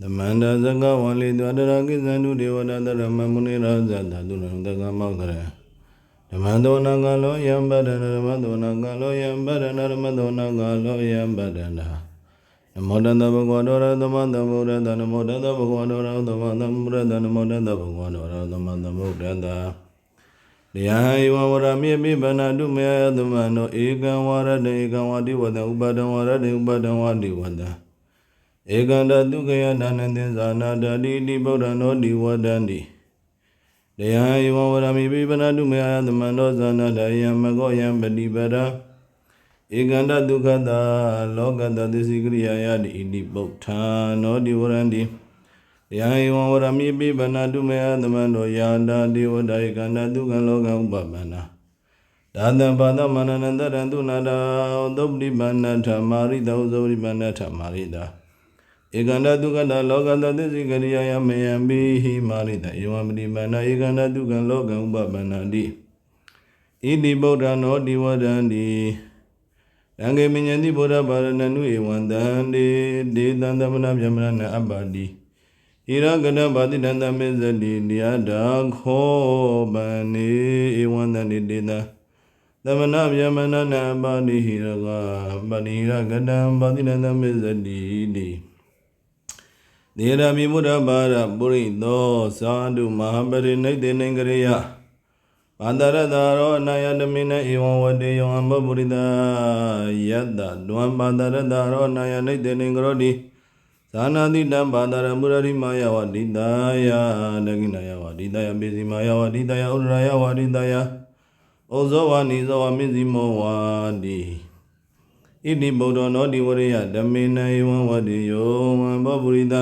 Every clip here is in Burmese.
သမန္တဇကဝံလေတောတရကိသန္တုဒေဝတာတရမမုနိရာဇတာတုရံတကမောကရဓမ္မသောနာကလောယံပဒနာဓမ္မသောနာကလောယံပဒနာဓမ္မသောနာကလောယံပဒနာနမောတတဘဂဝတောရသမတဗုဒ္ဓတနမောတတဘဂဝတောရသမတဗုဒ္ဓတနမောတတဘဂဝတောရသမတဗုဒ္ဓတတရားဧဝဝရမေပိဗနာတုမေယသမနောဧကံဝရတေဧကံဝတိဝတဥပဒံဝရတေဥပဒံဝတိဝတံ ဧကန္တတုခယနာနသင်္ဇာနာတတိတိဗုဒ္ဓနောဒီဝဒန္တိတရားယဝဝရမိပိပနာတုမေယသမန္တောဇာနာတယံမကောယံပฏิပဒာဧကန္တဒုက္ခတာလောကတသစ္စည်းကရိယာယတိဣတိပုဋ္ဌာနောဒီဝရန္တိတရားယဝဝရမိပိပနာတုမေယသမန္တောယာတာဒေဝတာဧကန္တဒုက္ခလောကဥပပန္နာဒါတံပါဒမနနန္တရံတုနာတာသုပ္ပိပန္နထမာရိတောသုပ္ပိပန္နထမာရိတာ ဧကန္တတုကတလောကတသစ္စိကရိယာယမယံပိဟိမာရိတဧဝံပတိမန္နဧကန္တတုကံလောကံဥပပန္နတိဣတိဗုဒ္ဓနောတိဝဒန္တိရံဂေမညံတိဗုဒ္ဓပါရဏနုဧဝံတန္တိဒေသံသမဏဗျမရဏအပ္ပါတိဣရကတပါတိတန္တမေဇတိတရားဒါခောပန္နေဧဝံတန္တိဒေသသမဏဗျမရဏအပ္ပါတိဟိရကပတိရကတံပါတိတန္တမေဇတိတိ သေရမိမုဒ္ဓဘာရပုရိသောသာဓုမဟာပရိနိတေနေကရိယဘာတရတာရောအနာယတမိနေဧဝံဝတေယောအမပုရိသယတ္တဒွံဘာတရတာရောအနာယနိတေနေကရောတိဇာနာတိတံဘာတရမုရရိမာယဝဒိတာယဒဂိနာယဝဒိတာယပိစီမာယဝဒိတာယဥဒရာယဝဒိတာယဩဇောဝနိဇောဝမိဇိမောဝါတိဣတိဗုဒ္ဓနောတိဝရိယဓမေနဧဝံဝတေယောဝံဘောပုရိသ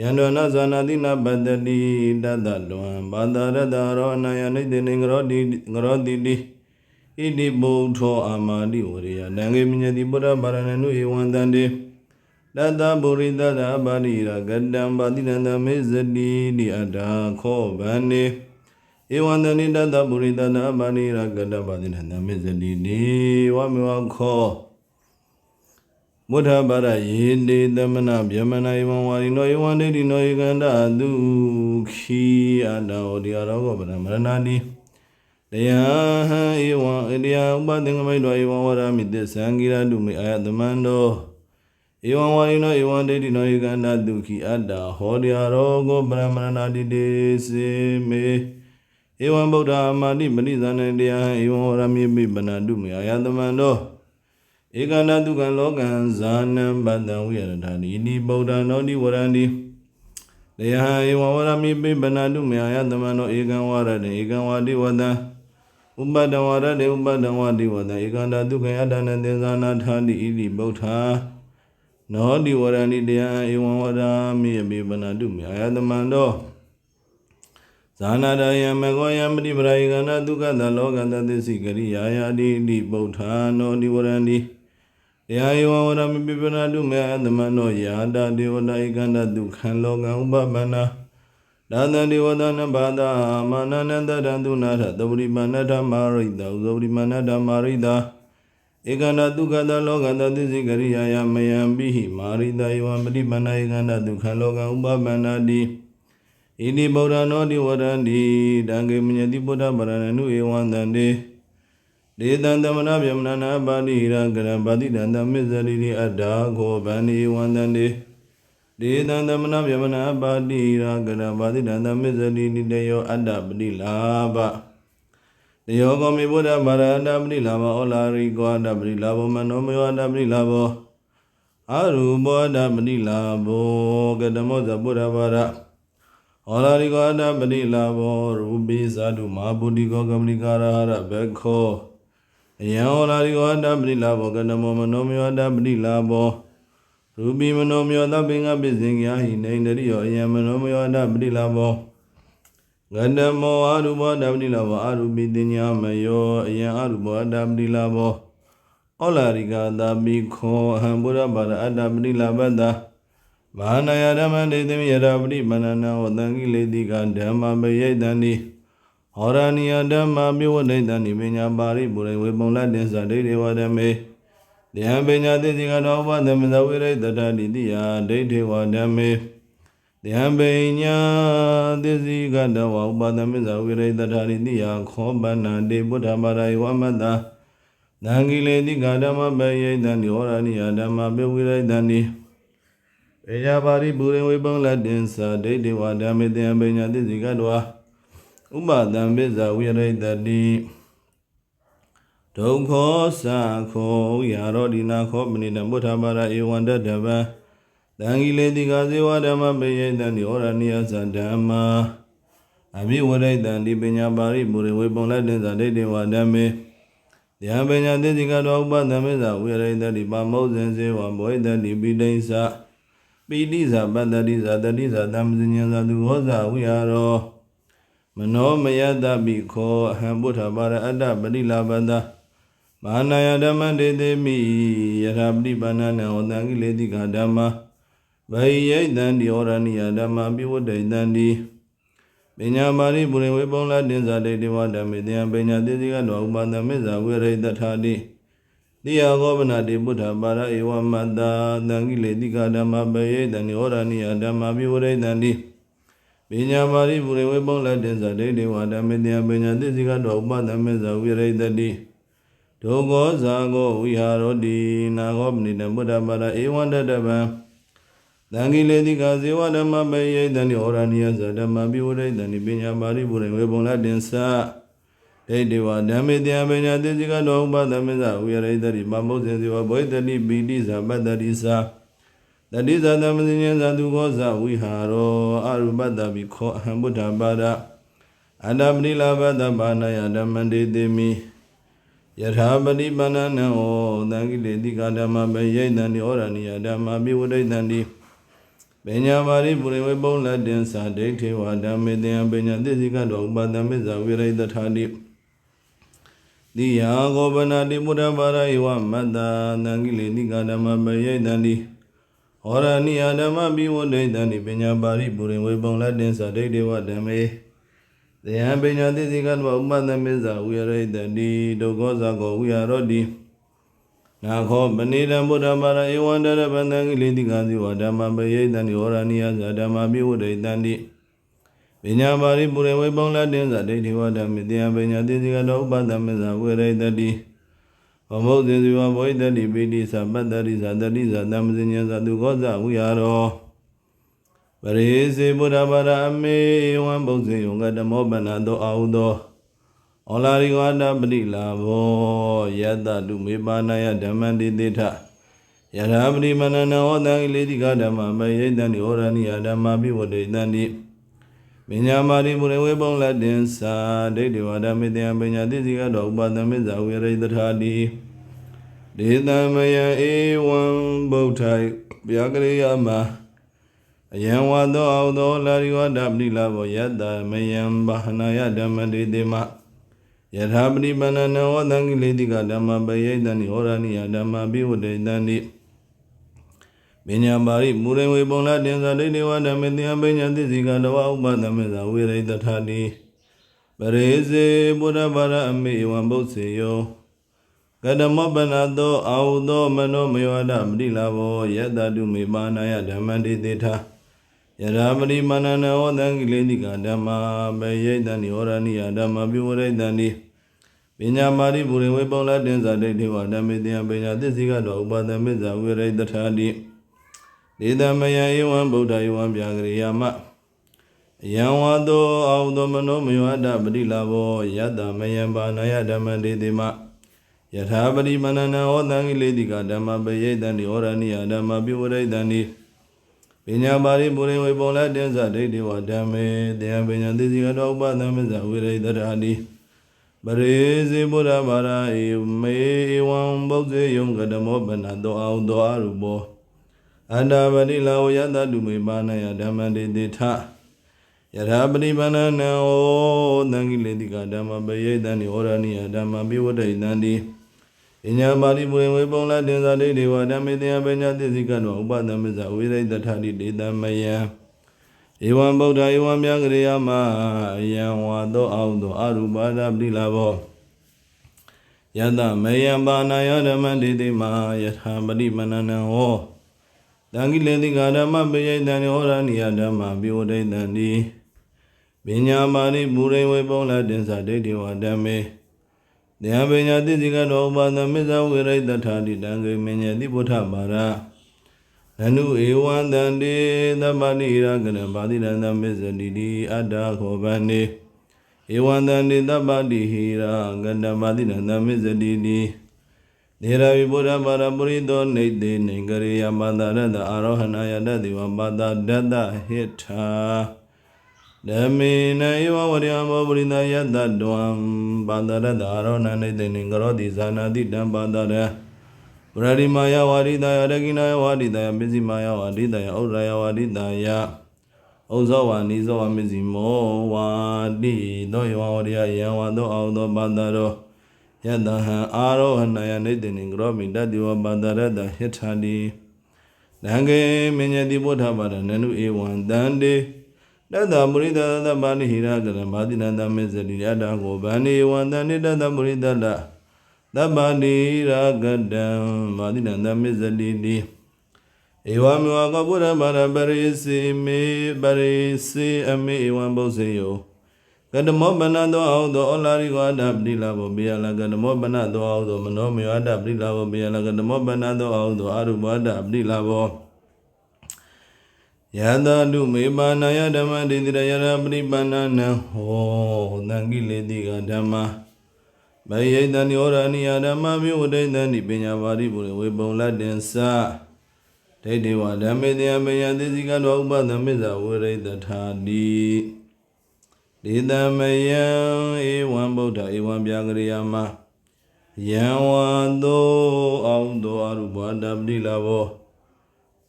ယန္တောနဇာနာတိနပတ္တိတတ္တလွံဘာတရတရောအနာယနိတေနေငရောတိငရောတိတိဣတိဗုဒ္ဓောအာမာတိဝရိယတံဂေမြညတိပုရဗာရဏနုဧဝံတန္တေတတ္တပုရိသတ္တပါတိရကတံပါတိနန္တမေဇတိတိအတ္တာခောဗန္နေဧဝံတနိတတ္တပုရိသတ္တပါတိရကတံပါတိနန္တမေဇတိတိဝမေဝခော မုထဘာရယေတေသမနဗျမနာယဝံဝါရိနောယဝံဒိဋ္ဌိနောဧကန္တဒုခိအတ္တောဒီအရောဂဗရမရဏတိတရားဟံဧဝံအတရားဥပသင်္ကမိတ်တော်ဧဝံဝရမိသစ္ဆံဂိရတုမေအာယသမန္တောဧဝံဝါရိနောဧဝံဒိဋ္ဌိနောဧကန္တဒုခိအတ္တဟောဒီအရောဂဗရမရဏတိတေစေမေဧဝံဗုဒ္ဓအာမတိပရိဇာနတရားဟံဧဝံဝရမိပိပနာတုမေအာယသမန္တော ဧကန္တတုကံလောကံဇာနံပတ္တံဝိရဒာနိနိဗုဒ္ဓနောတိဝရန္တိတရားဧဝဝရမိပိပနာတုမေယသမနောဧကံဝရတေဧကံဝတိဝတံဥပဒံဝရတေဥပဒံဝတိဝတံဧကန္တတုကံယတနသင်္ဇာနာထာတိဣတိဗုဒ္ဓနောတိဝရန္တိတရားဧဝဝရမိပိပနာတုမေယသမန္တောဇာနာတယမကောယံပတိပရာယကန္တဒုက္ခတလောကတသစ္စည်းကရိယာယာတိဣတိဗုဒ္ဓနောတိဝရန္တိတရားယောဝရမပိပနာတုမေအသမနောယာတာဒေဝတာဧကန္တဒုက္ခံလောကံဥပပန္နာဒါသံဒေဝတာနဘာတာမာနနန္တရံတုနာထသဝရိမနတမာရိတဥဇဝရိမနတမာရိတာဧကန္တဒုက္ခတလောကတသစ္စည်းကရိယာယမယံပိဟိမာရိတယဝံပฏิပန္နာဧကန္တဒုက္ခံလောကံဥပပန္နာတိဣတိဗုဒ္ဓနောတိဝရန္တိတံခေမညတိဗုဒ္ဓဗရဏနုဧဝံတန္တေ ဒေတံသမဏဗျမနနာပါတိရကရပါတိတံသမစ္ဆရိတိအတ္တာခောဗန္ဒီဝန္တန္တေဒေတံသမဏဗျမနာပါတိရကရပါတိတံသမစ္ဆရိတိတယောအတ္တပတိလာဘတယောကောမေဘုဒ္ဓဗရဏပတိလာဘဩလာရိကောအတ္တပတိလာဘောမနောမေဝအတ္တပတိလာဘောအရူပောအတ္တပတိလာဘောကတမောဇဗုဒ္ဓဗရဟောလာရိကောအတ္တပတိလာဘောရူပိဇာတုမဟာပုတိကောကမဏိကာရဟရဘေခော အယံဟောလာရိကောအတ္တပရိလာဘောကနမောမနောမေယောအတ္တပရိလာဘောရူပိမနောမေယောသဗ္ဗင်္ဂပိစင်္ဂယာဟိနေန္ဒရိယောအယံမနောမေယောအတ္တပရိလာဘောဂန္ဓမောအရူပောအတ္တပရိလာဘောအရူပိတင်ညာမယောအယံအရူပောအတ္တပရိလာဘောဩလာရိကသာပိခောအဟံဘုရားပါရအတ္တပရိလာဘတ္တဘာနာယဓမ္မတေသမိယရာပရိမဏနာဝတံကိလေတိကဓမ္မပယိတံတိ ဟောရဏီယဓမ္မာပြဝဋိတံနိပညာပါရိပုရိဝေပုံလတ္တင်္စဒိဋ္ဌိဝဓမေတရားပညာသစ္စေကတော့ဥပသမဇဝိရိတတတိတိယဒိဋ္ဌိဝဓမ္မေတရားပညာသစ္စေကတော့ဥပသမဇဝိရိတတတိတိယခောပန္နတေဗုဒ္ဓဘာရယဝမတ္တသံဃိလေတိကဓမ္မပယိတံဒီဟောရဏိယဓမ္မပေဝိရိတံဒီပေယပါရိပုရိဝေပုံလတ္တင်္စာဒိဋ္ဌိဝဓမ္မေတရားပညာသစ္စေကတော့ ဥပသံပိဇဝိရိတတိဒုက္ခောသခောယာရောဒီနာခောပဏိတံဘုဒ္ဓဘာရဧဝံတတဗံသံဃိလေတိကဇေဝဓမ္မပေယိတံဒီဩရဏိယသဓမ္မာအဘိဝရိတံဒီပညာပါရိပုရိဝေပုံလက်တင်္စာဒိဋ္ဌိဝဓမ္မေတရားပညာသစ္စေကတော့ဥပသံပိဇဝိရိတတိပါမောဇဉ်စေဝဘောဟိတတိပိဋိသပိဋိဇပတ္တတိဇတတိဇသမ္ပဇညံဇသူဟောဇဝိဟာရော မနောမယတပိခောအဟံဘုဒ္ဓဘာရအတ္တပရိလာဘတမာနယဓမ္မတေတိမိယထာပရိပါဏနံဩတံကိလေတိကဓမ္မဗိယိတံဒီဩရဏိယဓမ္မပိဝတ္တိတံဒီပညာမာရိပုရိဝေပုံလာတင်္စာတေတိဝဓမ္မေတယံပညာတိတိကတော့ဥပဒမေဇာဝေရိတထာတိတိယဂောပနာတိဘုဒ္ဓဘာရဧဝမတ္တာတံကိလေတိကဓမ္မဗိယိတံဒီဩရဏိယဓမ္မပိဝတ္တိတံဒီ ပညာပါရိပုရိဝေပုံလက်တင်္စာဒိဋ္ဌိဝါဒမေတယပညာသစ္စိကတော့ဥပဒမေဇဝိရိတတိဒုက္ခောဇာကောဝိဟာရောတိနာဂောပဏိတံဘုဒ္ဓဘာသာဧဝံတတဗံသံဃိလေတိကဇေဝဓမ္မပေယိတံဒီဩရဏိယဇဓမ္မပိဝရိတံဒီပညာပါရိပုရိဝေပုံလက်တင်္စာဒိဋ္ဌိဝါဓမ္မေတယပညာသစ္စိကတော့ဥပဒမေဇဝိရိတတိမမုဇ္ဇေဇေဝဘဝိတတိပိတိဇပတ္တိသာ တတိဇသမဇဉ္ဇသူခောဇဝိဟာရောအရူပတ္တပိခောအဟံဘုဒ္ဓပါဒအန္တပတိလာဘတ္တဘာနာယဓမ္မတေတိမိယထာပတိပဏ္ဏနံဩသံဃိလေတိကဓမ္မဘေယိတံဒီဩရဏိယဓမ္မပိဝဒိတံဒီပညာပါရိပုရိဝေပုံလတင်္စာဒိဋ္ဌိဝါဓမ္မေတယံပညာသစ္စိကတော့ဥပဒမေဇဝိရိတထာတိတိယဂောပနာတိမုဒ္ဓဘာရဧဝမတ္တသံဃိလေတိကဓမ္မဘေယိတံဒီ ဟောရဏိယဓမ္မပိဝဒိတံဒီပညာပါရိပုရိဝေပုံလတင်္စာဒိဋ္ဌိဝါဓမ္မေတယံပညာသစ္စိကတော့ဥပဒမေဇဝိရိတံဒီဒုက္ခောဇာကောဝိဟာရောတိနာခောပဏိတံဘုဒ္ဓဘာရဧဝံတရဗန္တံကိလေတိကံဇိဝဓမ္မပယေတံဒီဟောရဏိယဇဓမ္မပိဝဒိတံတိပညာပါရိပုရိဝေပုံလတင်္စာဒိဋ္ဌိဝဓမ္မေတယံပညာသစ္စိကတော့ဥပဒမေဇဝိရိတတိ ဘမုတ်ဇေဇဝဘောဟိတတိပိတိသပတ္တရိသတတိသသမ္ပဇညံသသူခောဇဝိဟာရောပရိစေဘုဒ္ဓဘာရအမေဝံဘုဇေယံကဓမ္မောပဏတောအာဟုသောဩလာရိဝါဒပတိလာဘောယတတုမေပါဏယဓမ္မတိတိထယထာပတိမနနဟောတံဣလေတိကဓမ္မမယေတံဒီဩရဏိယဓမ္မပိဝတေတံတိ ပညာမာရိပုရဝေပုံလတင်္စာဒိဋ္ဌိဝါဒမေတယံပညာတိစီကတော့ဥပဒမေဇဝေရိတထာတိဒေတံမယဧဝံဗုဒ္ဓိဗျာကရိယမအယံဝါသောအောသောလာရိဝါဒပတိလာဘောယတ္တမယံဘာဟနာယဓမ္မတေတိမယထာပတိပဏ္ဏနဝသံကိလေတိကဓမ္မပယိတံနိဟောရဏိယဓမ္မပိဝတေတံတိ ပညာပါရိမူရိဝေပုံလာတင်္စာဒိဋ္ဌိဝဓမ္မေတယံပညာသစ္စိကတဝဥပဒမေသာဝေရိတထာတိပရိစေဘုဒ္ဓဘာရအမေဝံဘုစေယောကတမောပနသောအာဟုသောမနောမယောဒပတိလာဘောယတတုမေပါဏယဓမ္မတိတေထာယရာပရိမာဏနဟောတံကိလေတိကဓမ္မာဘေယိတံနိဟောရဏိယဓမ္မပြုဝရိတံနိပညာမာရိပုရိဝေပုံလတင်္စာဒိဋ္ဌိဝဓမ္မေတယံပညာသစ္စိကတော့ဥပဒမေဇဝေရိတထာတိ ဒေသမယဧဝံဗုဒ္ဓဧဝံဗျာကရိယာမယံဝါသောအောသောမနောမယောဒပတိလာဘောယတ္တမယံပါဏယဓမ္မတေတိမယထာပရိမဏနဟောတံကိလေတိကဓမ္မဘေယိတံနိဟောရဏိယဓမ္မပြုဝရိတံနိပညာပါရိပုရိဝေပုံလက်တင်္စာဒိဋ္ဌိဝဓမ္မေတရားပညာသိစီကတော့ဥပဒမေဇဝိရိတရာတိပရိစေဘုရားဘာရာဧမေဝံဘုဇေယုံကဓမောပနတောအောင်တောအရူပော အန္တပတိလာဝယတတုမေပါဏယဓမ္မတေတိထယထာပရိပဏနံဩသံဃိလေတိကဓမ္မပယေတံနိဩရဏိယဓမ္မပိဝတ္တိတံတိပညာပါဠိပွေဝေပုံလာတင်္စာဒိဋ္ဌိဝါဓမ္မေတယပညာသစ္စိကနောဥပဒမစ္ဆဝိရိတထာတိဒေတမယံဧဝံဗုဒ္ဓဧဝံမြဂရိယမအယံဝါသောအောသောအရူပါဒပတိလာဘောယယတမယံပါဏာယဓမ္မတိတိမာယထာပရိမဏနံဟော တံကိလေတိကာဓမ္မပိယိတံဟောရဏိယဓမ္မပိဝဒိတံတိပညာမာရိပူရိဝေပုံလတင်္စာဒိဋ္ဌိဝဓမ္မေတရားပညာတိတိကတော့ဥပါဒမစ္ဆဝေရိတထာတိတံဂေမညတိပုထပါရနနုဧဝံတန္တေသဗ္ဗတိရာကရပါတိရန္တမစ္ဆတိတိအတ္တခောဗန္နေဧဝံတန္တေသဗ္ဗတိဟိရာကတပါတိရန္တမစ္ဆတိတိ နေရဝိဘုရားပါရပရိသောနေတေနေကရေယပါဒရတအာရောဟဏယတတိဝပါဒဒတ္တဟိထာဓမ္မေနဧဝဝရိယမောပရိသယတ္တတဝံပါဒရတအာရောဟဏနေတေနေကရောတိဇာနာတိတံပါဒရပရရိမာယဝါရိတယရကိနာယဝါရိတယပစ္စည်းမာယဝါရိတယဥရယဝါရိတယဩဇောဝါနိဇောဝါမစ္စည်းမောဝါတိသောယောဝရိယယံဝါသောအောသောပါဒရော ယတဟံအာရောဟဏယနေတေနိကရောမိတတိဝပါဒရတဟိထာတိနံကေမညတိပုထပါဒနနုဧဝံတန္တေတတ္တမုရိဒသဗ္ဗနိဟိရကရမာတိနန္တမေဇတိရတ္တကိုဗန္နေဝန္တန္တေတတ္တမုရိဒလသဗ္ဗနိရာဂတံမာတိနန္တမေဇတိတိဧဝမေဝကဗုဒ္ဓဘာရပရိစေမေပရိစေအမေဧဝံဘုဇေယော ကတမောပနသောအောသောဩလာရိကောအတ္တပတိလာဘောဘေယလကတမောပနသောအောသောမနောမေယအတ္တပတိလာဘောဘေယလကတမောပနသောအောသောအရုပအတ္တပတိလာဘောယတတုမေပါဏယဓမ္မတိတိရယရပရိပန္နနံဟောသံကိလေတိကဓမ္မဘယိတံညောရဏိယဓမ္မမြဝဒိတံဒီပညာပါရိပုရိဝေပုံလတ္တင်္စဒိဋ္ဌိဝဓမ္မေတယမယသေစီကတော့ဥပဒမေဇဝရိတထာတိ ဒေတမယံဧဝံဗုဒ္ဓဧဝံပြာကရိယာမယံဝါသောအောင်သောအရုပတပတိလာဘော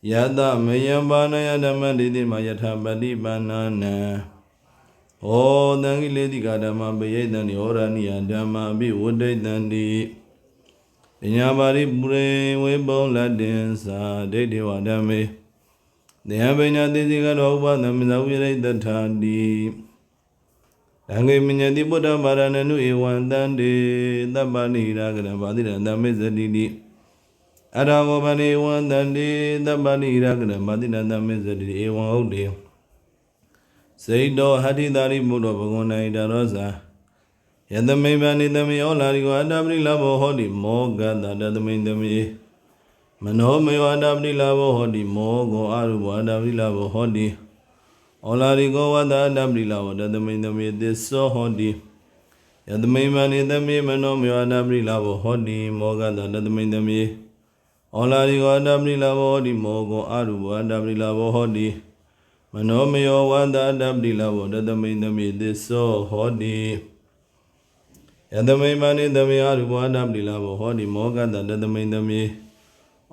ယတမယံပါဏယဓမ္မဒိတိမယထာပတိပါဏနံဟောတံကိလေတိကဓမ္မပယိတံဒီဟောရဏိယဓမ္မအပိဝဒိတံတိပညာပါရိပုရိဝေပုံလတ္တင်္စာဒိဋ္ဌိဝဓမ္မေတေဟပညာတိစီကတော့ဥပသမဇဝိရိတထာတိ တံဂေမညတိပုဒ္ဓဘာရဏနုဧဝံတန္တေသဗ္ဗနိရာဂရဘာတိရံတမေဇတိတိအရဟောဗနေဝံတန္တေသဗ္ဗနိရာဂရဘာတိရံတမေဇတိတိဧဝံဟုတ်တေစေတောဟတိတာရိမုဒ္ဓဘဂဝန္တဣတရောဇာယတမိဗန္နိတမေဩလာရိကောအတ္တပရိလဘောဟောတိမောဂတတတမိတမေမနောမေဝအတ္တပရိလဘောဟောတိမောဂောအရုဘောအတ္တပရိလဘောဟောတိ ဩလာရိကောဝတ္တအတ္တပရိလဘောတတမိတမေသစ္စောဟောတိယတမိဗန္နိတမေမနောမေဝအတ္တပရိလဘောဟောတိမောဂတတတမိတမေဩလာရိကောအတ္တပရိလဘောဟောတိမောဂောအရုဘောအတ္တပရိလဘောဟောတိမနောမယောဝန္တာတပတိလဘောတတမိန်သမိသစ္စောဟောတိယတမိန်မနိသမိအရူပဝတ္တပတိလဘောဟောတိမောကတတတမိန်သမိ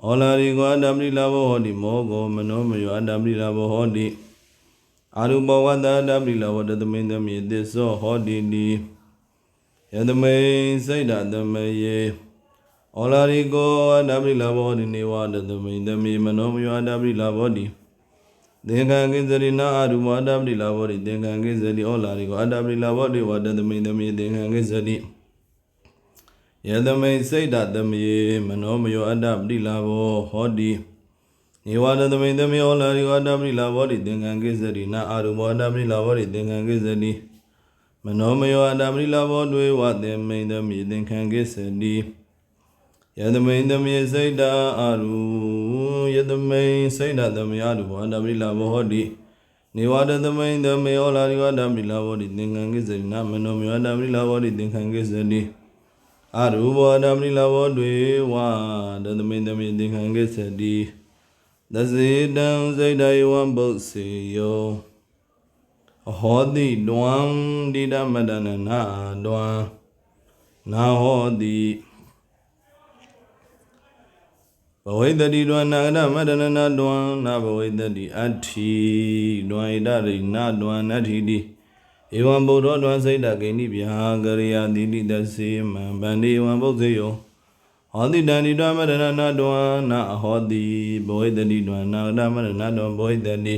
ဩလာရိကောတပတိလဘောဟောတိမောကောမနောမယောတပတိလဘောဟောတိ အရူပဝတ္တတပတိလဘောတတမိန်သမိသစ္စောဟောတိတိယတမိန်စိတ်ဓာတမေယေဩလာရိကောတပတိလဘောဟောတိနေဝတတမိန်သမိမနောမယောတပတိလဘောတိသင်္ကံကိစ္စရိနာအရူမအတ္တပတိလာဘောတိသင်္ကံကိစ္စရိဩလာရိကိုအတ္တပတိလာဘောတိဝတ္တသမိသမိသင်္ကံကိစ္စရိယသမိစိတ်ဓာတမေမနောမယောအတ္တပတိလာဘောဟောတိ နေဝတသမိသမိဩလာရိကိုအတ္တပတိလာဘောတိသင်္ကံကိစ္စရိနာအရူမအတ္တပတိလာဘောတိသင်္ကံကိစ္စရိမနောမယောအတ္တပတိလာဘောတွေဝသင်မိသမိသင်္ကံကိစ္စရိယသမိန်သမေစိတ်တာအရူယသမိန်စိတ်တာသမေအရူဘောဓမိလာဘောဟောတိနေဝတသမိန်သမေဩလာရိဝဓမိလာဘောတိသင်္ကံကိစ္စရိနာမနောမေဝဓမိလာဘောတိသင်္ကံကိစ္စရိအရူဘောဓမိလာဘောတွေဝတသမိန်သမေသင်္ကံကိစ္စတိ သစေတံစိတ်တယဝံပုစေယောအဟောတိတွံဒိဋ္ဌမတနနာတွံနာဟောတိဘဝိတ္တိတွံနာဂရမတနနာတွံနာဘဝိတ္တိအဋ္ဌိတွံဣဒရိနာတွံနတ္ထိတိဧဝံဗုဒ္ဓတွံစိတ်တဂိဏိဗျာကရိယာတိတိတစေမံဗန္တိဝံဘုဇေယော ဟောတိတံဒီတွံမတနနာတွံနာအဟောတိဘဝိတ္တိတွံနာဂရမတနနာတွံဘဝိတ္တိ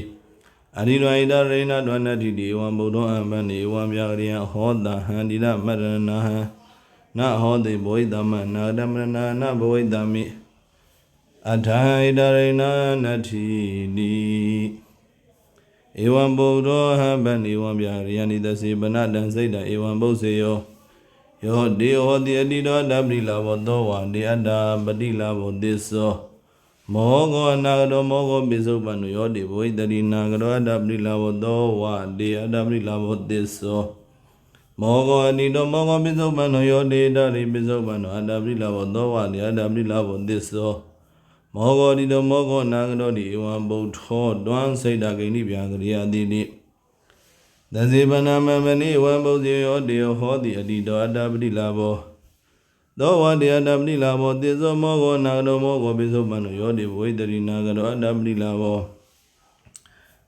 အရိတွံဣဒရိနာတွံနတ္ထိတိဧဝံဗုဒ္ဓအံဗန္တိဧဝံဗျာကရိယဟောတဟံဒီရမတနနာဟံနဟောတိဘဝိတမနာတမရဏနဘဝိတမိအထာဣတရိဏနတ္ထိတိဧဝံဗုဒ္ဓောဟဗံဧဝံဗျာရိယဏိတစေပနတံစိတ်တဧဝံဘုစေယော ယောဒေဟောတိအတိတောတပတိလာဘောသောဝါတေအတ္တာပတိလာဘောသစ္စောမောဂောအနာဂတောမောဂောပိစုပန္နယောတိဘဝိတတိနာဂတောအတ္တပတိလာဘောသောဝါတေအတ္တပတိလာဘောသစ္စောမောဂောအနိတောမောဂောပိစုပန္နောယောတေတရိပိစုပန္နောအတ္တပိလဘောသောဝတိအတ္တပိလဘောသစ္စောမောဂောတိတောမောဂောနာဂတောတိဧဝံဗုဒ္ဓောတွမ်းစိတ်တဂိဏိဗျာကရိယာတိတိ သဇေပနာမမနိဝံဗုဇေယောတေယောဟောတိအတိတောအတ္တပိလဘောသောဝတိအတ္တပိလဘောသစ္စောမောဂောနာဂတောမောဂောပိစုပန္နောယောတေဝိတရိနာဂတောအတ္တပိလဘော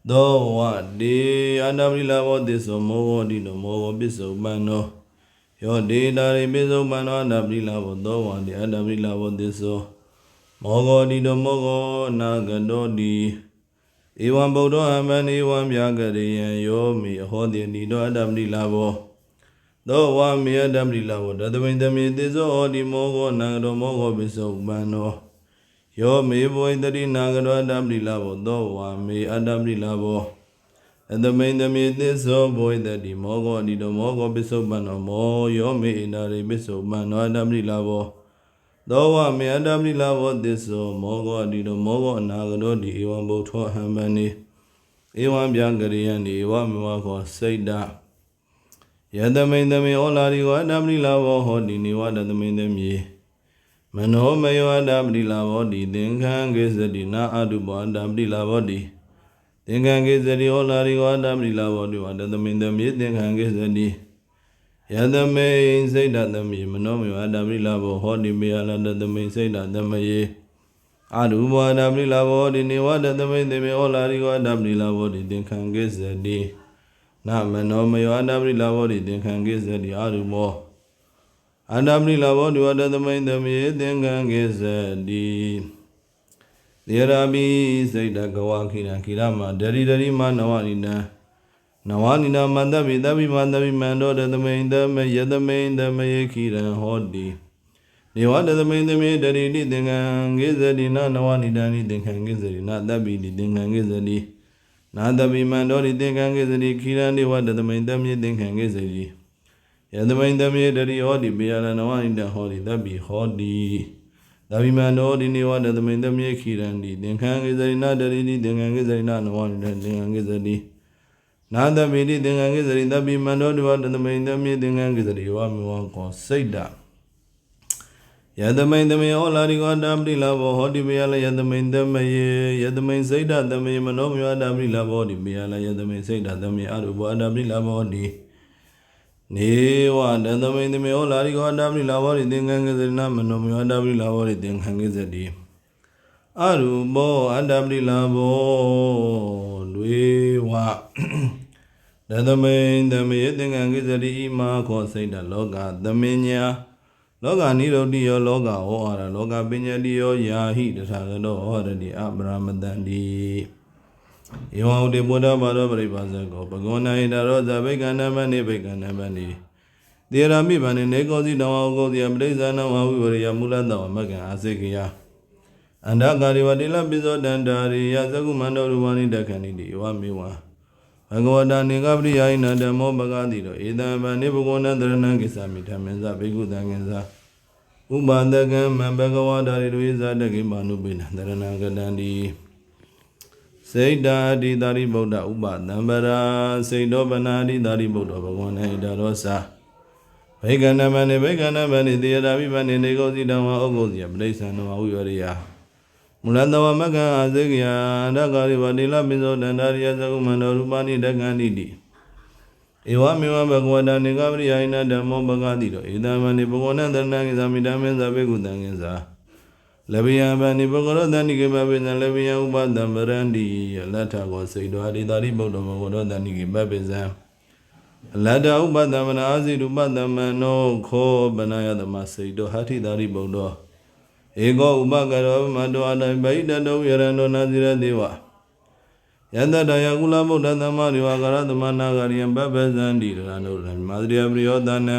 သောဝတေအန္တပရိလာဘောသစ္စောမောဟောတိနောမောဟောပစ္စုပန်နောယောဒေတာရိပစ္စုပန်နောအန္တပရိလာဘောသောဝတေအန္တပရိလာဘောသစ္စောမောဟောတိနောမောဟောနာဂတောတိ ဧဝံဗုဒ္ဓအမံဧဝံဗျာကရိယံယောမိအဟောတိနိတောအတ္တပရိလာဘောသောဝမေအတ္တပရိလာဘောတသမိန်တမေသစ္စောဟောတိမောဟောနာဂတောမောဟောပစ္စုပန်နောယောမေဘဝိတတိနာဂရောအတ္တပရိလဘောသောဝါမေအတ္တပရိလဘောအတမိန်တမေသစ္စောဘဝိတတိမောဂောအတိတောမောဂောပစ္စုပန်နောမောယောမေဣန္ဒရိပစ္စုပန်နောအတ္တပရိလဘော သောဝမေအတ္တပရိလဘောသစ္စောမောဂောအတိတောမောဂောအနာဂရောတိဧဝံဗုဒ္ဓောဟံမနိဧဝံဗျံကရိယံဒီဧဝမေဝခောစိတ်တယတမိန်တမေဩလာရိဝအတ္တပရိလဘောဟောတိနေဝတတမိန်တမေမနောမယောအတ္တပတိလာဘောတိသင်္ခံကိစ္စတိနာအတုဘောအတ္တပတိလာဘောတိသင်္ခံကိစ္စတိဟောလာရိဝအတ္တပတိလာဘောတိဝတသမိန်တမေသင်္ခံကိစ္စတိ ယတမေစိတ်တသမိမနောမယောအတ္တပတိလာဘောဟောတိမေယလတသမိစိတ်တသမယေအတုဘောအတ္တပတိလာဘောတိနေဝတသမိန်တေမေဟောလာရိဝအတ္တပတိလာဘောတိသင်္ခံကိစ္စတိနမနောမယောအတ္တပတိလာဘောတိသင်္ခံကိစ္စတိအတုဘောအန္တပရိလဘောဒုဝတသမိန်သမေသင်္ကံကိစ္စတိသေရဘိစိတ်တကဝခိရခိရမဒရိဒရိမနဝနိနံ နဝနိနာမန္တဗိတဗိမန္တဗိမန္တောတသမိန်သမယသမိန်သမယေခိရံဟောတိနေဝတသမိန်သမေဒရိတိသင်္ကံကိစ္စတိနနဝနိဒံနိသင်္ကံကိစ္စတိနတဗ္ဗိတိသင်္ကံကိစ္စတိနာတဗ္ဗိမန္တောတိသင်္ကံကိစ္စတိခိရံနေဝတသမိန်သမယေသင်္ကံကိစ္စတိယသမိန်တမေတရိဟောတိပေယလနဝိတဟောတိတပ္ပိဟောတိသဗ္ဗိမန္တောဒီနေဝတသမိန်တမေခိရန္တိသင်္ခံကိစ္စရိနာတရိတိသင်္ခံကိစ္စရိနာနဝနိတသင်္ခံကိစ္စတိ နာတပိတိသင်္ခံကိစ္စရိတပ္ပိမန္တောဒီဝတသမိန်တမေသင်္ခံကိစ္စရိဝမေဝကောစိတ်တယသမိန်တမေဟောလာရိကောတပတိလဘောဟောတိပေယလယသမိန်တမေယသမိန်စိတ်တတမေမနောမယောတပတိလဘောတိပေယလယသမိန်စိတ်တတမေအရူဘောတပတိလဘောတိနေဝတသမိန်သမေဟောလာရိကောအတ္တပရိလာဘောရိသင်္ကံကစ္စရဏမနောမယောအတ္တပရိလာဘောရိသင်္ကံကစ္စတိအရူဘောအတ္တပရိလာဘောတွေဝ တသမိန်သမေသင်္ကံကစ္စတိဣမာခောစိတ်တလောကသမင်ညာလောကနိရောဓိယောလောကဟောအာရလောကပညာတိယောယာဟိတထာဂတောဟောရတိအပရမတန္တိဧဝံဥတေဘုဒ္ဓဘာရောပရိပါဇကောဘဂဝနာဟိတရောဇဘိကန္နမနိဘိကန္နမနိတေရမိဗန္နေနေကောစီတောဝကောစီပရိစ္ဆာနဝဝိဝရိယမူလတောမကံအာစေကယအန္တကာရိဝတိလပိဇောတန္တာရိယသကုမန္တောရူပနိတခဏိတိဝမေဝ ဘဂဝတာနေကပရိယိနဓမ္မောပကတိတောဧတံဗန္နေဘဂဝနတရဏံကိစ္ဆာမိဓမ္မေဇဘိက္ခုတံကိစ္ဆာဥပန္တကံမဘဂဝတာရိဝိဇာတကိမာနုပိနတရဏံကတံတိစိတ်တာတိတာရိဗုဒ္ဓဥပသံပရာစိတ်တော်ပနာတိတာရိဗုဒ္ဓဘဂဝန္တေတရောစာဘေကနမနိဘေကနမနိတေယတာပိပနိနေကောစီတံဝါဩဂုစီယပရိစ္ဆန်နဝဝိဝရိယမူလတဝမကံအာဇေကယအန္တကာရိဝတိလပိဇောတန္တရိယ මුලන්දව මග අදගයාඩකාරි වඩිලා බිසෝ ඩඩාරිය සකුමඩවරුපානි ඩගනිඩි. ඒවා මෙවා භගවඩානෙ ගවරි අයින ඩම්මෝ බගාදිර ඒදාමනි පොකොන දරනාගේ සමිඩාමෙන් සබේ ගුදන්ගෙසා. ලැබියාබැනි පොකොර දනික බැබෙන ලැබිය උබාදම්බරන්ඩී ලටකොස්සෙඩවාඩි දරි බොඩම ගොඩ දනික බැබෙසෑ. ලඩ උබදමන ආසිරුබදම නෝ කෝ බනයද මස්සෙඩෝ හටි දරි බෞඩෝ. ဧကောဥပကရောမတောအတံဗိတတောယရဏောနာဇိရဒေဝယတတယကုလဗုဒ္ဓသမရိဝကရသမနာဂရိယံပပဇံတိရဏုရမာဇရိယပရိယောတနံ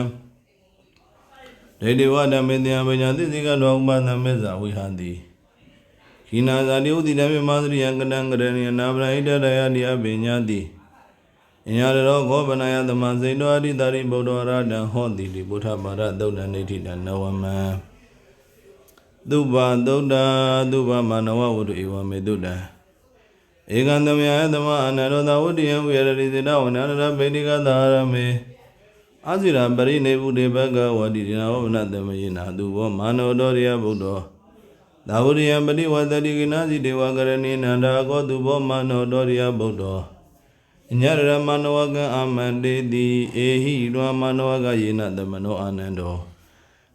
ဒိဋ္ဌိဝဓမ္မေတယပညာသစ္စေကတော့ဥပဒမေဇာဝိဟတိခိနာဇာတိဥတိတမေမာသရိယံကတံကရဏိယနာပရိဒတယတိအပညာတိအညာရောခောပနာယသမစေတောအရိတာရိဗုဒ္ဓရတံဟောတိတိပုထ္ထပါရသုတ်တံနေတိတံနဝမံ သုဘသုဒ္ဓသုဘမနဝဝတ္တဧဝမေတုတံဧကံသမယသမအနရောဓဝတ္တယံဝေရတိစေတဝနရဗေတိကသာရမေအာဇိရာပရိနေဗုတေဘဂဝတိနာဝဗနတမယေနာသူဘောမာနောတောရိယဗုဒ္ဓောသာဝရိယပတိဝတတိကိနာစီတေဝကရဏိနန္ဒာကောသူဘောမာနောတောရိယဗုဒ္ဓောအညရမနဝကံအာမန္တေတိအေဟိရောမနဝကယေနသမနောအာနန္တော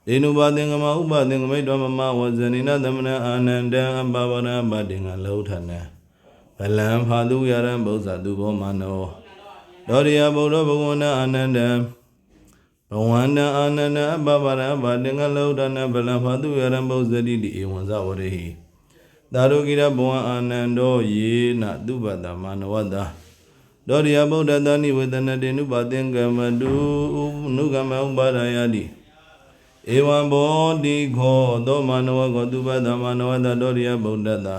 ဒေနုပါသင်္ကမဥပသင်္ကမိတ်တော်မမဝဇနိနသမနအာနန္တံအပပရပတိင္ကလောထနံဗလံဖာတုယရံဘုဇ္ဇသူဘောမာနောဒေါရိယဗုဒ္ဓဘဂဝနာအာနန္တံဘဝန္တအာနန္တအပပရပတိင္ကလောထနံဗလံဖာတုယရံဘုဇ္ဇတိတိဧဝံဇဝရေဟိသာရုကိရဘဝအာနန္တောယေနသုဘတမနဝတ္တဒေါရိယဗုဒ္ဓတနိဝေဒနတေနုပါသင်္ကမတုနုကမဥပါဒာယတိ ဧဝံဘောတိခောသောမနဝကောသူပတ္တမနဝတ္တဒေါရိယဗုဒ္ဓတာ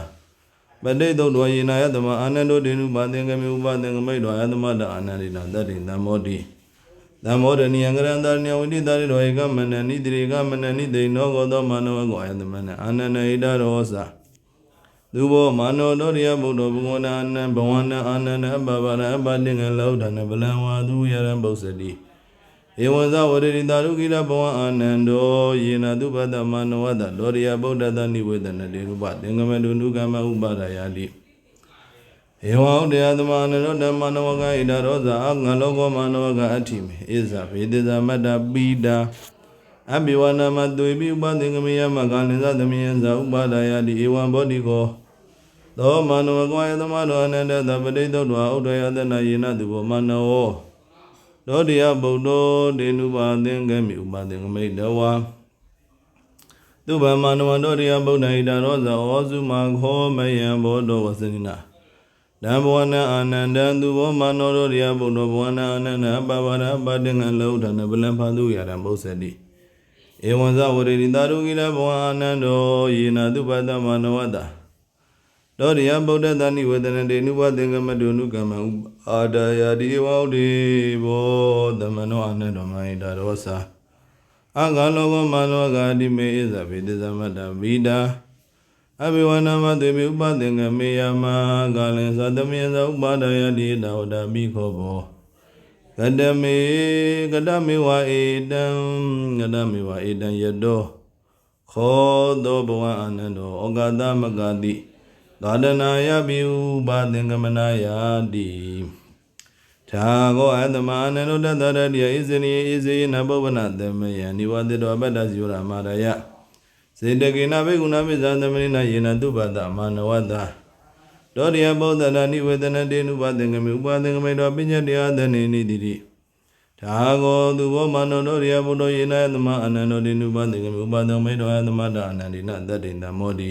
ပဋိသုတ်တော်ယေနာယတမအာနန္တောတေနုပါသင်္ကမေဥပါသင်္ကမိတ်တော်ယတမတအာနန္ဒိနာတတ္တိသံမောတိသံမောဒနိယံကရန္တာညဝိတိတာရိတော်ဧကမနနိတိရေကမနနိတိနောကောသောမနဝကောယတမနအာနန္ဒဣဒရောသာသူဘောမာနောတောရိယဗုဒ္ဓဘုံနာနံဘဝနာအာနန္ဒအပပရအပတိငလောဒနာဗလံဝါသူယရံပုစတိ ဧဝံဇဝရတိတာရုကိရဘဝအာနန္တောယေနသုဘတမနဝတ္တဒေါရိယဗုဒ္ဓတနိဝေဒနတေရူပသင်္ကမတုနုကမဥပါဒယာတိဧဝံဥဒယသမနရောဓမ္မနဝကဣဒရောဇာငလောကောမနဝကအဋ္ဌိမေဣဇဗေဒဇမတ္တပိတာအဘိဝနာမသွေပိဥပသင်္ကမေယမကလင်္ဇသမယံဇာဥပါဒယာတိဧဝံဘောဓိကောသောမနဝကောယသမတောအနန္တသပတိသုတ်တော်ဥဒယသနာယေနတုဘောမနော ဒေါတိယဗုဒ္ဓဒေနုပါသင်္ကမိဥပါသင်္ကမိတဝါသူဗမနဝဒေါတိယဗုဒ္ဓဣဒရောဇောစုမခောမယံဘောဓဝစနိနာဓမ္မဝနအာနန္တံသူဘောမနောဒေါတိယဗုဒ္ဓဘဝနာအာနန္ဒပပရပတိငံလောဒနဗလံဖန်သူယရံဘုဇတိဧဝံဇဝရေတိတာရုကိလဘဝအာနန္တောယေနတုပတ္တမနဝတ္တ ဒေါရိယဗုဒ္ဓတဏိဝေဒနတေနုဘသင်္ကမတုနုကမဥအာဒယာတိဝောတိဘောသမနောအနန္တမဟိတာရောစာအဂလောကမနောဂာတိမေဣဇဗေတသမတ္တဗိတာအဘိဝနာမတေမိဥပသင်္ကမေယမကာလင်သတမေသဥပါဒယတိတာဝတမိခောဘောကတမေကတမေဝဧတံကတမေဝဧတံယတောခောသောဘဝအာနန္တောဩကာသမဂတိ သာဒနာယပိဥပါသင်္ကမနာယတိသာဂောအတမအနန္တတတရတိဣဇနိဣဇေနပုဗ္ဗနသမယနိဝတိတောပတ္တဇိယရမရယစေတကေနဘေကုဏပိဇာသမနိနယေနတုပတ္တမာနဝတ္တတောရိယဘုဒ္ဓနာနိဝေဒနတေနုပသင်္ကမေဥပသင်္ကမေတောပညတေယသနေနိတိတိသာဂောသူဘောမနောတောရိယဘုဒ္ဓယေနယသမအနန္တောတေနုပသင်္ကမေဥပသင်္ကမေတောယသမတအနန္တိနတတ္တိတမောတိ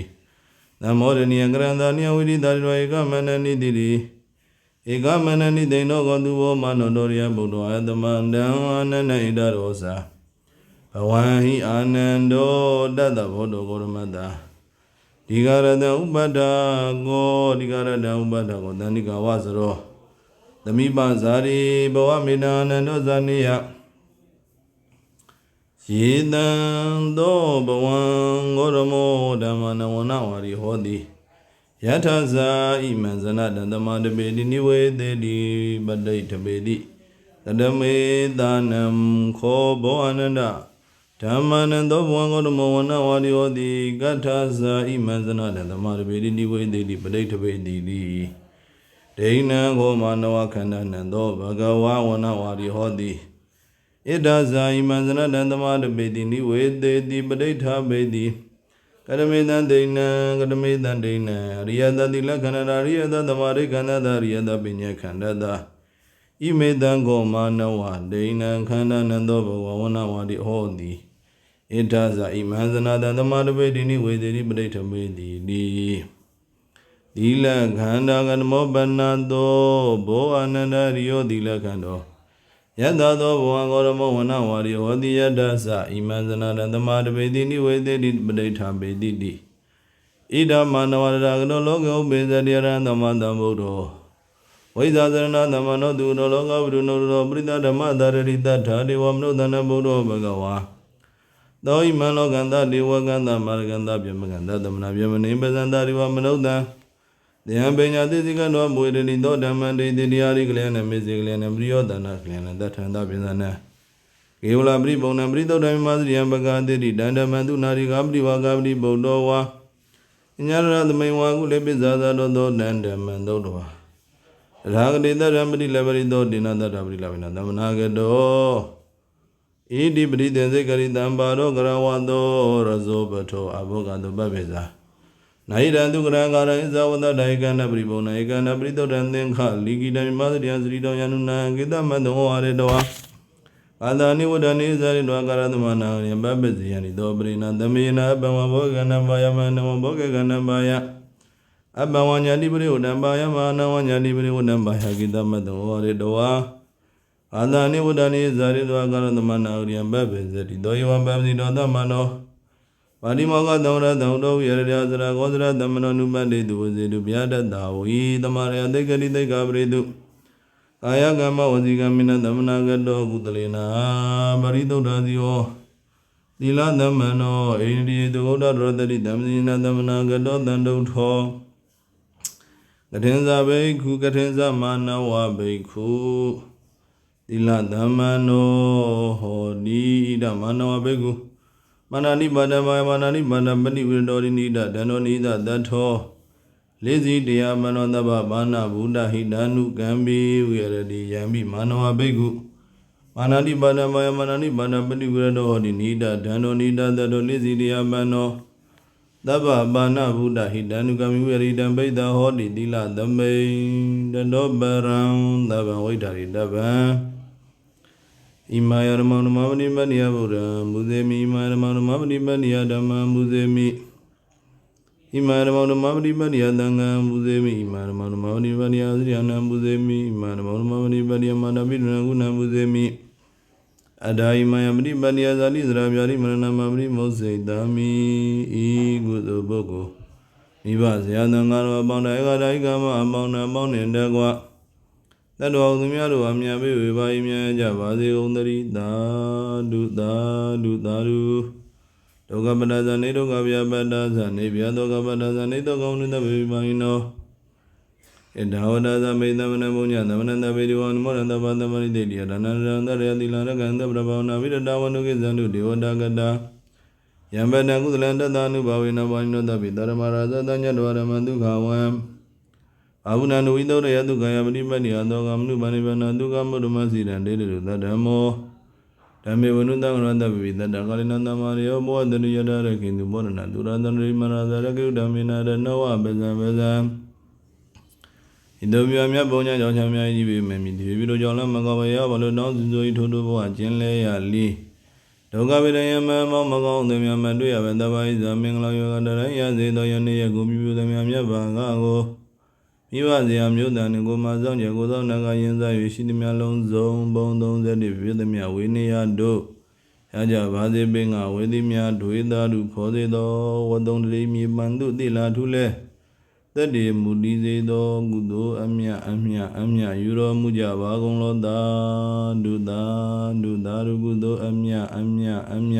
နမောရဏိယကရန္တာနိယဝိရိတာရောဧကမန္တနိတိတိဧကမန္တနိသိဏောကောသူဘောမနောတောရိယဗုဒ္ဓအတမန္တံအာနန္ဒဣဒရောစာဘဝံဟိအာနန္တောတတ္တဘောဓဂောရမတ္တဒီဃရတဥပဒ္ဒါကောဒီဃရတဥပဒ္ဒါကောတဏိကဝသရောသမိပဇာရိဘဝမေနာနန္တောဇာနိယ ယေတံသောဘဝံဂောရမောဓမ္မနဝနဝါရိဟောတိယထဇာဣမံဇနတသမတပေတိနိဝေသေတိပဋိတပေတိတတမေသာနံခောဘောအနန္တဓမ္မနံသောဘဝံဂောရမောဝနဝါရိဟောတိကထဇာဣမံဇနတသမတပေတိနိဝေသေတိပဋိတပေတိတိဒိဏံခောမနဝခန္ဓာနံသောဘဂဝါဝနဝါရိဟောတိ ဣဒ္ဓဇာယိမံဇနတံသမတပေတိနိဝေသေတိပဋိဌာပေတိကရမေတံဒိဏံကရမေတံဒိဏံအရိယတတိလက္ခဏာရိယတသမရိခန္ဓာတရိယတပညာခန္ဓာတဣမေတံကောမနဝဒိဏံခန္ဓာနံသောဘဝဝနဝတိဟောတိဣဒ္ဓဇာဣမံဇနတံသမတပေတိနိဝေသေတိပဋိဌာပေတိဒီသီလခန္ဓာကနမောပဏ္ဏသောဘောအနန္တရိယောသီလခန္ဓော ယယတသောဘဝံကောရမောဝနဝါရိဟောတိယတ္တသဣမံဇနာတံသမာတပေတိနိဝေသေတိပဋိဋ္ဌာပေတိတိဣဒမနဝရဒကတောလောကေဥပေဇတိယရံသမတံဗုဒ္ဓောဝိဇာဇရဏသမနောတုတောလောကဝိရုဏတောပရိသဓမ္မသာရတိတ္ထာဒေဝမနုဿနဗုဒ္ဓောဘဂဝါသောဣမံလောကန္တဒေဝကန္တမာရကန္တပြမကန္တသမနာပြမနိပဇန္တရိဝမနုဿံ တရားပညာသိစိကနောမွေရတိသောဓမ္မန္တိတိတရားရိကလျာဏမေစေကလျာဏပရိယောတနာကလျာဏတထန္တပိဇာနံကေဝလပရိပုံဏပရိသုဒ္ဓမသရိယံပကာတိတိတန္တမန္တုနာရိကာပရိဝါကာပရိဗုဒ္ဓဝါညရရသမိန်ဝါကုလေပိဇာသာတောသောတန္တမန္တုတ္တဝါရာဂတိတရံပရိလပရိသောဒေနတတပရိလဝိနသမနာကတောဣတိပရိသေစေကရိတံပါရောကရဝတောရဇောပထောအဘောကတောပပိဇာ နာယိတံသူကရံကာရံဇဝတတဧကန္နပရိပုံနာဧကန္နပရိသုဒ္ဓံသင်္ခလီကိတံမသရိယံစရိတောယနုနာကေတမတ္တောဟရတောအာသာနိဝဒနိဇာရိတောကာရသမနာယပပဇယံဤသောပရိနာသမေနာဘဝဘောကနဘာယမနမောဘောကကနဘာယအဘဝညာတိပရိဝဒံဘာယမနဝညာတိပရိဝဒံဘာယကေတမတ္တောဟရတောအာသာနိဝဒနိဇာရိတောကာရသမနာယပပဇတိတောယဝပပစီတောသမနော ပါဠိမောကသောရသောတောယရရစရကောစရသမနောနုပတ္တိတုဝစေတုဗျာတတဝီတမရယသိက္ခတိသိက္ခာပရိတုကာယကမ္မဝစီကမိနသမနာကတောကုတလေနာပရိသုဒ္ဓဇီယောသီလသမနောအိန္ဒိယသုဂုဒ္ဓရတတိသမစီနာသမနာကတောတန္တုထောကထင်္ဇဘိက္ခုကထင်္ဇမာနဝဘိက္ခုသီလသမနောဟောတိဣဒမာနဝဘိက္ခု မန္တနိပါဒမယမန္တနိပါဒပတိဝိရတောရိနိဒဒန္တောနိဒတထောလေးစီတရားမနောတပ္ပဘာနာဘုဒ္ဓဟိတနုကံပိဝိရတိယံပိမာနဝဘိက္ခုမာနတိပါဒမယမန္တနိပါဒပတိဝိရတောဟောတိနိဒဒန္တောနိဒတထောလေးစီတရားမနောတပ္ပဘာနာဘုဒ္ဓဟိတနုကံပိဝိရတံပိတဟောတိတိလသမိန်တတောပရံသဗ္ဗံဝိဓာရိတဗံ ဣမာယရမောနမဝနိမနိယဗုဒ္ဓံမုဇေမိဣမာယရမောနမဝနိမနိယဓမ္မံမုဇေမိဣမာယရမောနမဝနိမနိယသံဃံမုဇေမိဣမာယရမောနမဝနိမနိယသရိယနံမုဇေမိဣမာယရမောနမဝနိမနိယမာနပိရဏကုဏံမုဇေမိအဒါဣမာယမတိပနိယဇာတိသရဗျာတိမရဏမပရိမောဇေတာမိဤကုသိုလ်ပုဂ္ဂိုလ်မိဘဇေယသံဃာတော်အပေါင်းတိုင်းကတိုင်းကမအပေါင်းနဲ့အပေါင်းနဲ့တကွာ တတ္တဝသူများတို့အမြတ်ပေးဝေပါ၏မြတ်ကြပါစေကုန်သတည်းသာဓုသာဓုသာဓုဒုက္ခပတ္တဇာနေဒုက္ခဗျာပတ္တဇာနေဗျာဒုက္ခပတ္တဇာနေဒုက္ခဝိနတဝေပါ၏နောဣဒဝဒသမေတမနဘုညသမနတပေဒီဝနမောရတပသမရိတေတိယရဏရံတရယတိလရကံတပရဘောနာဝိရတဝနုကိဇန္တုဒေဝတာကတာယံပတံကုသလံတတနုဘဝေနဘာနိနောတပိတရမရာဇတညတဝရမန္တုခဝံ အာဟုနန္ဒဝိသောရယတုကာယပတိပတ္တိအသောကမနုပနိဗ္ဗာန်ဒုက္ခမုဒ္ဓမစီရံဒေတုသတ္တမောဓမ္မေဝနုတံရတ္တပိပိတ္တကာလိနန္တမရိယောဘောတရိယတရခိန္တုဘောရဏသူရတန္ရိမရဇရကိဓမ္မေနရနောဝပဇံပဇံဣတောမြတ်မြတ်ဘုံညာကြောင့်ချမ်းမြတ်ကြီးပေမေမိဒီပြီတို့ကြောင့်လည်းမကောဘယောဘလို့တောင်းစုစုဤထိုးထိုးဘဝကျင်းလဲရလီဒုက္ခဝိဒယမမောမကောင်းသူမြတ်မတွေ့ရပဲတပိုက်ဇာမင်္ဂလာယောဂတရရစေသောယနေ့ရကိုပြုပြုသမျှမြတ်ဘာငါကို မိဘဇေယမြို့တန်ကိုမဆောင်ကြကိုသောနဂရင်စား၍ရှိသည်များလုံးစုံဘုံ30ပြည့်သည်များဝိနည်းတို့ရကြပါစေပင်ကဝေသည်များဒွေသာတို့ခေါ်စေသောဝတုံတရေမြေပန်တို့တိလာထုလဲတတ္တေမူတည်စေသောကုသိုလ်အမြအမြအမြယူတော်မူကြပါကုန်လောသာဒုသာဒုသာရုကုသိုလ်အမြအမြအမြ